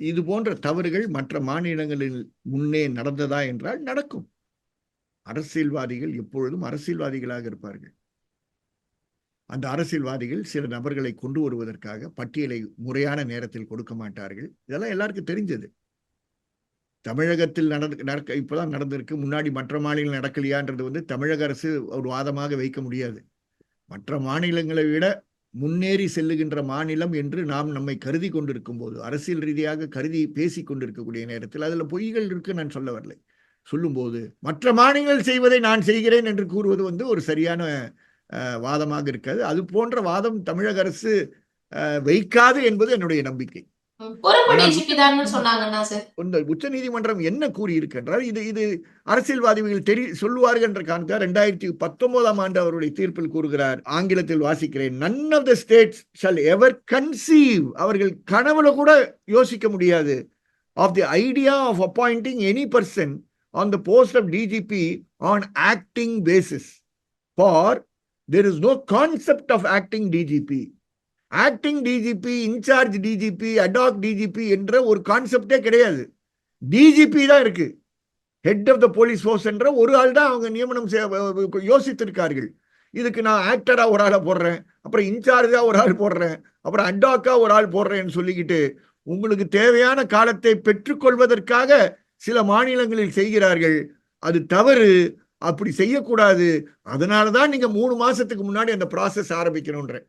இது போன்ற தவறுகள் மற்ற மாநிலங்களில் முன்னே நடந்ததா என்றால் நடக்கும். அரசியல்வாதிகள் எப்பொழுதும் அரசியல்வாதிகளாக இருப்பார்கள். அந்த அரசியல்வாதிகள் சில நபர்களை கொண்டு வருவதற்காக பட்டியலை முறையான நேரத்தில் கொடுக்க மாட்டார்கள். இதெல்லாம் எல்லாருக்கும் தெரிஞ்சது. தமிழகத்தில் நடந்து நடக்க இப்போதான் நடந்திருக்கு. முன்னாடி மற்ற மாநிலங்கள் நடக்கலையான்றது வந்து தமிழக அரசு ஒரு வாதமாக வைக்க முடியாது. மற்ற மாநிலங்களை விட முன்னேறி செல்லுகின்ற மாநிலம் என்று நாம் நம்மை கருதி கொண்டிருக்கும் போது அரசியல் ரீதியாக கருதி பேசி கொண்டிருக்கக்கூடிய நேரத்தில் அதில் பொய்கள் இருக்கு நான் சொல்ல வரலை. சொல்லும்போது மற்ற மாநிலங்கள் செய்வதை நான் செய்கிறேன் என்று கூறுவது வந்து ஒரு சரியான வாதமாக இருக்காது. அது போன்ற வாதம் தமிழக அரசு வைக்காது என்பது என்னுடைய நம்பிக்கை. உச்ச நீதிமன்றம் என்ன கூறியிருக்கின்றால் இது இது அரசியல்வாதிகள் தெரி சொல்லுவார்கள் என்ற காரணத்தால் ரெண்டாயிரத்தி பத்தொன்பதாம் ஆண்டு அவருடைய தீர்ப்பில் கூறுகிறார். ஆங்கிலத்தில் வாசிக்கிறேன் none of the States shall ever conceive அவர்கள் கனவுல கூட யோசிக்க முடியாது. Of the idea of appointing any person on the post of DGP on acting basis for there is no concept of acting DGP acting DGP incharge DGP adhoc DGP என்ற ஒரு கான்செப்டே கிடையாது. DGP தான் இருக்கு. Head of the police force என்ற ஒரு ஆள் தான் அவங்க நியமனம் செய்ய- யோசித்திருக்கார்கள். இதுக்கு நான் ஆக்டராக ஒரு ஆளை போடுறேன் அப்புறம் இன்சார்ஜாக ஒரு ஆள் போடுறேன் அப்புறம் அடாக்காக ஒரு ஆள் போடுறேன்னு சொல்லிக்கிட்டு உங்களுக்கு தேவையான காலத்தை பெற்றுக்கொள்வதற்காக சில மாநிலங்களில் செய்கிறார்கள். அது தவறு அப்படி செய்யக்கூடாது. அதனால தான் நீங்கள் மூணு மாதத்துக்கு முன்னாடி அந்த ப்ராசஸ் ஆரம்பிக்கணுன்றேன்